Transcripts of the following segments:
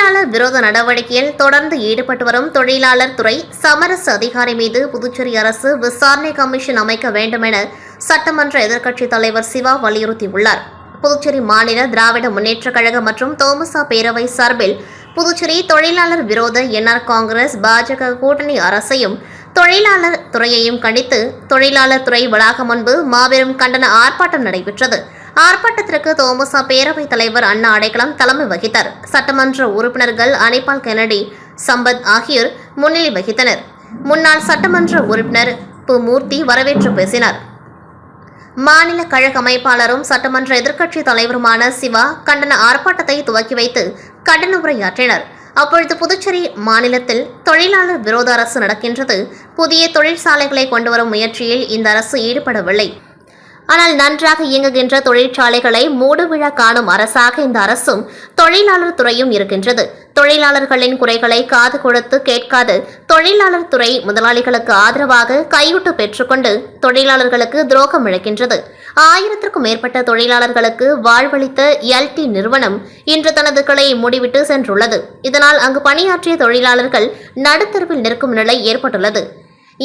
தொழிலாளர் விரோத நடவடிக்கையில் தொடர்ந்து ஈடுபட்டு வரும் தொழிலாளர் துறை சமரச அதிகாரி மீது புதுச்சேரி அரசு விசாரணை கமிஷன் அமைக்க வேண்டும் என சட்டமன்ற எதிர்க்கட்சித் தலைவர் சிவா வலியுறுத்தியுள்ளார். புதுச்சேரி மாநில திராவிட முன்னேற்றக் கழகம் மற்றும் தோமுசா பேரவை சார்பில் புதுச்சேரி தொழிலாளர் விரோத என்ஆர் காங்கிரஸ் பாஜக கூட்டணி அரசையும் தொழிலாளர் துறையையும் கண்டித்து தொழிலாளர் துறை வளாகம் முன்பு மாபெரும் கண்டன ஆர்ப்பாட்டம் நடைபெற்றது. ஆர்ப்பாட்டத்திற்கு தோமுசா பேரவைத் தலைவர் அண்ணா அடைக்கலம் தலைமை வகித்தார். சட்டமன்ற உறுப்பினர்கள் அனிபால் கெனடி சம்பத் ஆகியோர் முன்னிலை வகித்தனர். முன்னாள் சட்டமன்ற உறுப்பினர் பு மூர்த்தி வரவேற்று பேசினார். மாநில கழக அமைப்பாளரும் சட்டமன்ற எதிர்க்கட்சி தலைவருமான சிவா கண்டன ஆர்ப்பாட்டத்தை துவக்கி வைத்து கண்டன உரையாற்றினர். அப்பொழுது புதுச்சேரி மாநிலத்தில் தொழிலாளர் விரோத அரசு நடக்கின்றது. புதிய தொழிற்சாலைகளை கொண்டுவரும் முயற்சியில் இந்த அரசு ஈடுபடவில்லை. ஆனால் நன்றாக இயங்குகின்ற தொழிற்சாலைகளை மூடுவிழா காணும் அரசாக இந்த அரசும் தொழிலாளர் துறையும் இருக்கின்றது. தொழிலாளர்களின் குறைகளை காது கொடுத்து கேட்காது தொழிலாளர் துறை முதலாளிகளுக்கு ஆதரவாக கையூட்டு பெற்றுக்கொண்டு தொழிலாளர்களுக்கு துரோகம் இழக்கின்றது. ஆயிரத்திற்கும் மேற்பட்ட தொழிலாளர்களுக்கு வாழ்வளித்த எல்டி நிறுவனம் இன்று தனது கிளையை மூடிவிட்டு சென்றுள்ளது. இதனால் அங்கு பணியாற்றிய தொழிலாளர்கள் நடுத்தருவில் நிற்கும் நிலை ஏற்பட்டுள்ளது.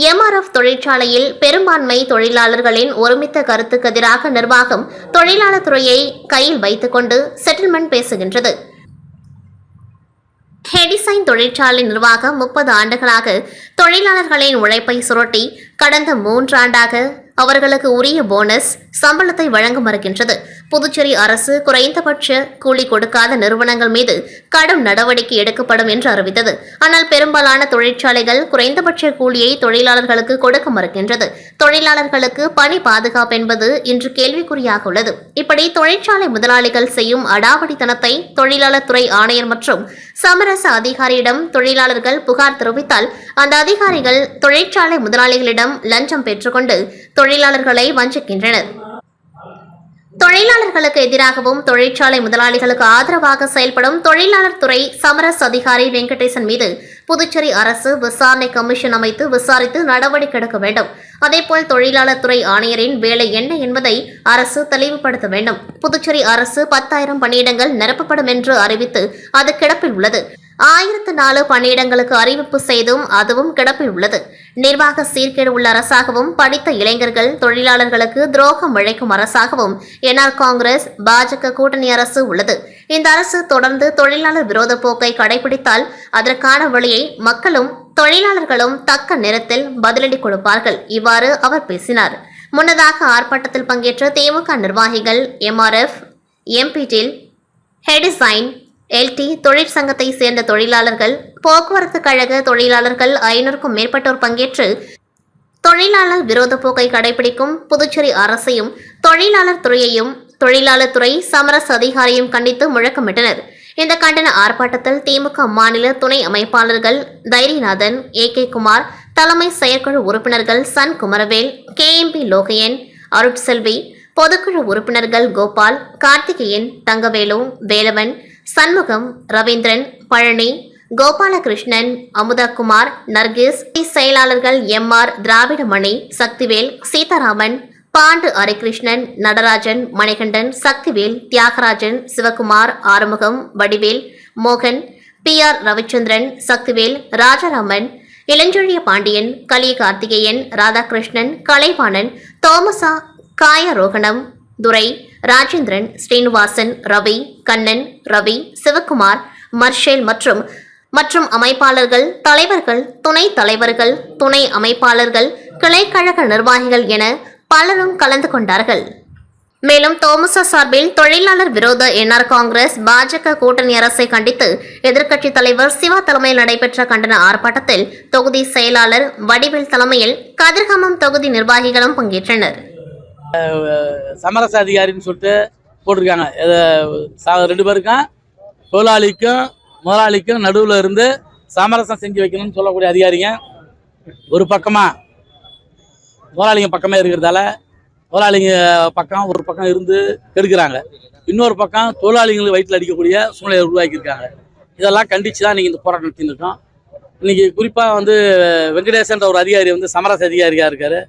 எம்ஆர்எஃப் தொழிற்சாலையில் பெரும்பான்மை தொழிலாளர்களின் ஒருமித்த கருத்துக்கு எதிராக நிர்வாகம் தொழிலாளர் துறையை கையில் வைத்துக்கொண்டு செட்டில்மெண்ட் பேசுகின்றது. ஹெடிசைன் தொழிற்சாலை நிர்வாகம் முப்பது ஆண்டுகளாக தொழிலாளர்களின் உழைப்பை சுரட்டி கடந்த மூன்றாண்டாக அவர்களுக்கு உரிய போனஸ் சம்பளத்தை வழங்க மறுக்கின்றது. புதுச்சேரி அரசு குறைந்தபட்ச கூலி கொடுக்காத நிறுவனங்கள் மீது கடும் நடவடிக்கை எடுக்கப்படும் என்று அறிவித்தது. ஆனால் பெரும்பாலான தொழிற்சாலைகள் குறைந்தபட்ச கூலியை தொழிலாளர்களுக்கு கொடுக்க மறுக்கின்றது. தொழிலாளர்களுக்கு பணி பாதுகாப்பு என்பது இன்று கேள்விக்குறியாக உள்ளது. இப்படி தொழிற்சாலை முதலாளிகள் செய்யும் அடாவடித்தனத்தை தொழிலாளர் துறை ஆணையர் மற்றும் சமரச அதிகாரியிடம் தொழிலாளர்கள் புகார் தெரிவித்தால் அந்த அதிகாரிகள் தொழிற்சாலை முதலாளிகளிடம் லஞ்சம் பெற்றுக்கொண்டு தொழிலாளர்களை வஞ்சிக்கின்றனர். தொழிலாளர்களுக்கு எதிராகவும் தொழிற்சாலை முதலாளிகளுக்கு ஆதரவாக செயல்படும் தொழிலாளர் துறை சமரஸ் அதிகாரி வெங்கடேசன் மீது புதுச்சேரி அரசு விசாரணை கமிஷன் அமைத்து விசாரித்து நடவடிக்கை எடுக்க வேண்டும். அதேபோல் தொழிலாளர் துறை ஆணையரின் வேலை என்ன என்பதை அரசு தெளிவுபடுத்த வேண்டும். புதுச்சேரி அரசு பத்தாயிரம் பணியிடங்கள் நிரப்பப்படும் என்று அறிவித்து அது கிடப்பில் உள்ளது. ஆயிரத்து நாலு பணியிடங்களுக்கு அறிவிப்பு செய்தும் அதுவும் கிடப்பில் உள்ளது. நிர்வாக சீர்கேடு உள்ள அரசாகவும் படித்த இளைஞர்கள் தொழிலாளர்களுக்கு துரோகம் இழைக்கும் அரசாகவும் என்ஆர் காங்கிரஸ் பாஜக கூட்டணி அரசு உள்ளது. இந்த அரசு தொடர்ந்து தொழிலாளர் விரோத போக்கை கடைபிடித்தால் அதற்கான வழியை மக்களும் தொழிலாளர்களும் தக்க நேரத்தில் பதிலடி கொடுப்பார்கள். இவ்வாறு அவர் பேசினார். முன்னதாக ஆர்ப்பாட்டத்தில் பங்கேற்ற திமுக நிர்வாகிகள் எம்ஆர்எஃப் எம்பிடில் ஹெடிசைன் எல்டி தொழிற்சங்கத்தை சேர்ந்த தொழிலாளர்கள் போக்குவரத்து கழக தொழிலாளர்கள் ஐநூறுக்கும் மேற்பட்டோர் பங்கேற்று தொழிலாளர் விரோத போக்கை கடைபிடிக்கும் புதுச்சேரி அரசையும் தொழிலாளர் துறையையும் தொழிலாளர் துறை சமரஸ் அதிகாரியும் கண்டித்து முழக்கமிட்டனர். இந்த கண்டன ஆர்ப்பாட்டத்தில் திமுக மாநில துணை அமைப்பாளர்கள் தைரியநாதன் ஏ கே குமார் தலைமை செயற்குழு உறுப்பினர்கள் Sun Kumaravel K M P Logaiyan Arutselvi பொதுக்குழு உறுப்பினர்கள் கோபால் கார்த்திகேயன் தங்கவேலு வேலவன் சண்முகம் ரவீந்திரன் பழனி கோபாலகிருஷ்ணன் அமுதகுமார் நர்கிஸ் செயலாளர்கள் எம் ஆர் திராவிடமணி சக்திவேல் சீதாராமன் பாண்டு ஹரிகிருஷ்ணன் நடராஜன் மணிகண்டன் சக்திவேல் தியாகராஜன் சிவகுமார் ஆறுமுகம் வடிவேல் மோகன் பி ஆர் ரவிச்சந்திரன் சக்திவேல் ராஜாராமன் இளஞ்சொழிய பாண்டியன் கலி கார்த்திகேயன் ராதாகிருஷ்ணன் கலைவாணன் தோமசா காயரோகணம் துரை ராஜேந்திரன் ஸ்ரீனிவாசன் ரவி கண்ணன் ரவி சிவகுமார் மர்ஷேல் மற்றும் மற்றும் அமைப்பாளர்கள் தலைவர்கள் துணைத் தலைவர்கள் துணை அமைப்பாளர்கள் கிளைக்கழக நிர்வாகிகள் என பலரும் கலந்து கொண்டார்கள். மேலும் தோமச சார்பில் தொழிலாளர் விரோத என்ஆர் காங்கிரஸ் பாஜக கூட்டணி அரசை கண்டித்து எதிர்க்கட்சித் தலைவர் சிவா தலைமையில் நடைபெற்ற கண்டன ஆர்ப்பாட்டத்தில் தொகுதி செயலாளர் வடிவேல் தலைமையில் கதிர்காமம் தொகுதி நிர்வாகிகளும் பங்கேற்றனர். சமரச அதிகாரின்னு சொல்லிட்டு போட்டிருக்காங்க. இது ரெண்டு பேருக்கும் தொழிலாளிக்கும் முதலாளிக்கும் நடுவில் இருந்து சமரசம் செஞ்சு வைக்கணும்னு சொல்லக்கூடிய அதிகாரிங்க. ஒரு பக்கமாக முதலாளிங்க பக்கமே இருக்கிறதால முதலாளிங்க பக்கம் ஒரு பக்கம் இருந்து கெடுக்கிறாங்க. இன்னொரு பக்கம் தொழிலாளிகளுக்கு வயிற்றில் அடிக்கக்கூடிய சூழ்நிலையை உருவாக்கியிருக்காங்க. இதெல்லாம் கண்டித்து தான் நீங்கள் இந்த போராட்டம் நடத்தின்னு இருக்கோம். இன்னைக்கு குறிப்பாக வந்து வெங்கடேசன்ற ஒரு அதிகாரி வந்து சமரச அதிகாரியாக இருக்காரு.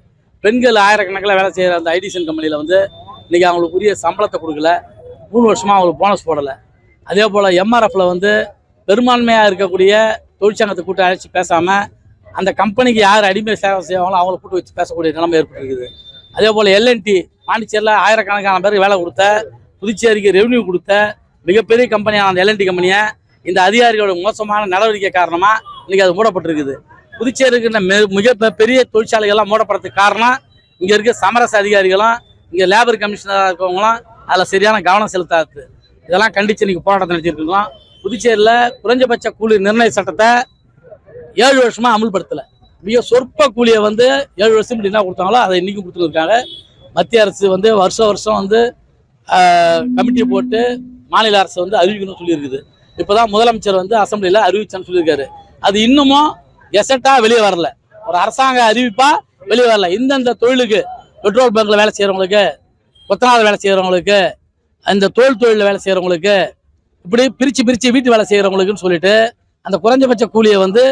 பெண்கள் ஆயிரக்கணக்கில் வேலை செய்கிற அந்த ஐடிசன் கம்பெனியில் வந்து இன்றைக்கி அவங்களுக்கு உரிய சம்பளத்தை கொடுக்கல. மூணு வருஷமாக அவங்களுக்கு போனஸ் போடலை. அதே போல் எம்ஆர்எஃப்பில் வந்து பெரும்பான்மையாக இருக்கக்கூடிய தொழிற்சங்கத்தை கூட்டு அழைச்சி பேசாமல் அந்த கம்பெனிக்கு யார் அடிமை சேவை செய்வாங்களோ அவங்கள கூட்டு வச்சு பேசக்கூடிய நிலைமை ஏற்பட்டிருக்குது. அதே போல் எல்என்டி பாண்டிச்சேரியில் ஆயிரக்கணக்கான பேருக்கு வேலை கொடுத்த புதுச்சேரிக்கு ரெவன்யூ கொடுத்த மிகப்பெரிய கம்பெனியான அந்த எல்என்டி கம்பெனியை இந்த அதிகாரிகளோட மோசமான நடவடிக்கை காரணமாக இன்றைக்கி அது மூடப்பட்டிருக்குது. புதுச்சேரிக்கு இருந்த மிக- பெரிய தொழிற்சாலைகள்லாம் மூடப்படுறதுக்கு காரணம் இங்கே இருக்க சமரச அதிகாரிகளும் இங்கே லேபர் கமிஷனராக இருக்கவங்களும் அதில் சரியான கவனம் செலுத்தாது. இதெல்லாம் கண்டித்து இன்னைக்கு போராட்டம் நடத்தியிருக்கோம் புதுச்சேரியில் குறைஞ்சபட்ச கூலி நிர்ணய சட்டத்தை ஏழு வருஷமாக அமல்படுத்தலை. மிக சொற்ப கூலியை வந்து ஏழு வருஷம் இப்படி என்ன கொடுத்தாங்களோ அதை இன்றைக்கும் கொடுத்துருக்காங்க. மத்திய அரசு வந்து வருஷம் வருஷம் வந்து கமிட்டி போட்டு மாநில அரசு வந்து அறிவிக்கணும்னு சொல்லியிருக்குது. இப்போ தான் முதலமைச்சர் வந்து அசெம்பிளியில் அறிவிச்சேன்னு சொல்லியிருக்காரு. அது இன்னமும் எசட்டா வெளியே வரல. ஒரு அரசாங்க அறிவிப்பா வெளியே வரல. இந்தந்த தொழிலுக்கு பெட்ரோல் பங்க்ல வேலை செய்கிறவங்களுக்கு கொத்தனார் வேலை செய்கிறவங்களுக்கு அந்த தோல் தொழிலில் வேலை செய்கிறவங்களுக்கு இப்படி பிரித்து பிரித்து வீட்டு வேலை செய்கிறவங்களுக்குன்னு சொல்லிட்டு அந்த குறைஞ்சபட்ச கூலியை வந்து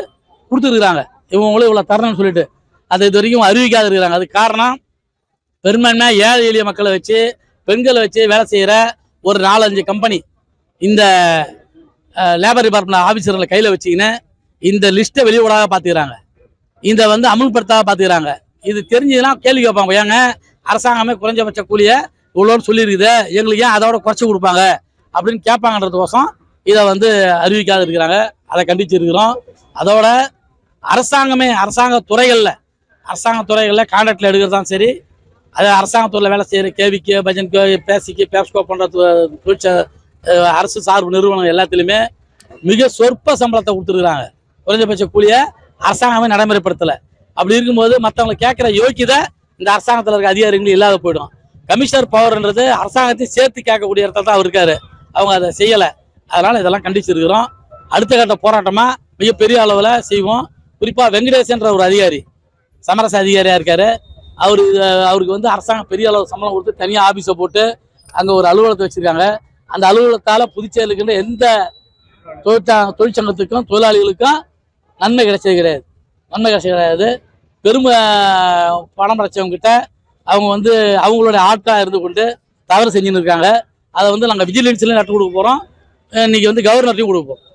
கொடுத்துருக்குறாங்க. இவங்களும் இவ்வளோ தரணும்னு சொல்லிட்டு அது இது வரைக்கும் அறிவிக்காது இருக்கிறாங்க. அதுக்கு காரணம் பெரும்பான்மையாக ஏழை எளிய மக்களை வச்சு பெண்களை வச்சு வேலை செய்கிற ஒரு நாலஞ்சு கம்பெனி இந்த லேபர் டிபார்ட்மெண்ட் ஆஃபீஸர்களை கையில் வச்சுக்கின்னு இந்த லிஸ்ட்டை வெளியூடாக பார்த்துக்கிறாங்க இந்த வந்து அமுல்படுத்தாத பார்த்துக்கிறாங்க இது தெரிஞ்சதுன்னா கேள்வி கேட்பாங்க. ஏங்க அரசாங்கமே குறைஞ்சபட்ச கூலியை இவ்வளோன்னு சொல்லியிருக்குது. எங்களுக்கு ஏன் அதோட குறைச்சி கொடுப்பாங்க? அப்படின்னு கேட்பாங்கன்றதுக்கோசம் இதை வந்து அறிவிக்காத இருக்கிறாங்க. அதை கண்டிச்சிருக்கிறோம். அதோட அரசாங்கமே அரசாங்க துறைகளில் அரசாங்க துறைகளில் கான்ட்ராக்டில் தான் சரி. அது அரசாங்கத்துறையில் வேலை செய்கிற கேவிக்கு பஜன்கோ பேசிக்கு பேப்ஸ்கோ போன்ற தொ- தொழிற்ச அரசு சார்பு நிறுவனம் எல்லாத்துலேயுமே மிக சொற்ப சம்பளத்தை கொடுத்துருக்குறாங்க. குறைஞ்சபட்ச கூலியை அரசாங்கமே நடைமுறைப்படுத்தலை. அப்படி இருக்கும்போது மற்றவங்களை கேட்குற யோக்கியதை இந்த அரசாங்கத்தில் இருக்க அதிகாரிகளும் இல்லாத போயிடும். கமிஷனர் பவர்ன்றது அரசாங்கத்தையும் சேர்த்து கேட்கக்கூடிய இடத்துல தான் அவர் இருக்காரு. அவங்க அதை செய்யலை. அதனால் இதெல்லாம் கண்டிச்சிருக்கிறோம். அடுத்த கட்ட போராட்டமாக மிகப்பெரிய அளவில் செய்வோம். குறிப்பாக வெங்கடேசன்ற ஒரு அதிகாரி சமரச அதிகாரியாக இருக்காரு. அவர் அவருக்கு வந்து அரசாங்கம் பெரிய அளவு சம்பளம் கொடுத்து தனியாக ஆஃபீஸை போட்டு அங்கே ஒரு அலுவலகத்தை வச்சுருக்காங்க. அந்த அலுவலகத்தால் புதுச்சேரிக்குன்ற எந்த தொழிற்சா தொழிற்சங்கத்துக்கும் தொழிலாளிகளுக்கும் நன்மை கிடைச்சது கிடையாது. நன்மை கிடைச்சது கிடையாது. பெரும் பணம் படைச்சவங்க கிட்ட அவங்க வந்து அவங்களோட ஆட்களாக இருந்து கொண்டு தவறு செஞ்சுன்னு இருக்காங்க. அதை வந்து நாங்கள் விஜிலன்ஸ்லேயும் நட்டு கொடுக்க போகிறோம் இன்றைக்கி வந்து கவர்னர்ட்டையும் கொடுக்க போகிறோம்